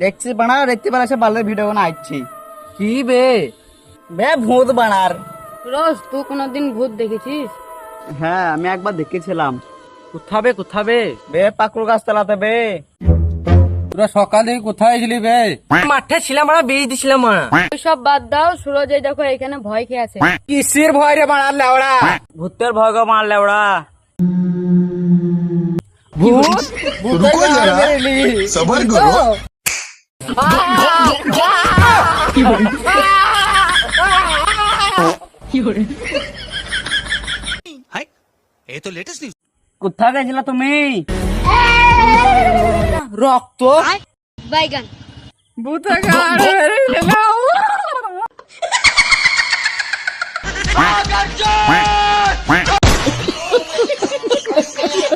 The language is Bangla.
দেখছি বানা দেখতে পারা সে বালের ভিডিও বানা আসছি কি বে? বে ভূত বানার। রোজ তুই কোনোদিন ভূত দেখেছিস? হ্যাঁ আমি একবার দেখেছিলাম। কোথাবে কোথাবে বে? পাকুর গাছ তলাতে বে। তোরা সকালে কোথায় ছিলি বে? মাঠে ছিলাম আমরা বেরিয়ে দিছিলাম সব বাদ দাও সুরজ এই দেখো এখানে ভয় খেয়ে আছে। কিসের ভয় রে বাড়ার লেওড়া? ভূতের ভয় গো মারলে ওরা ভূত रुको जरा सबर करो কোথায় গেছিলা তুমি রক্ত বাইগান ভূত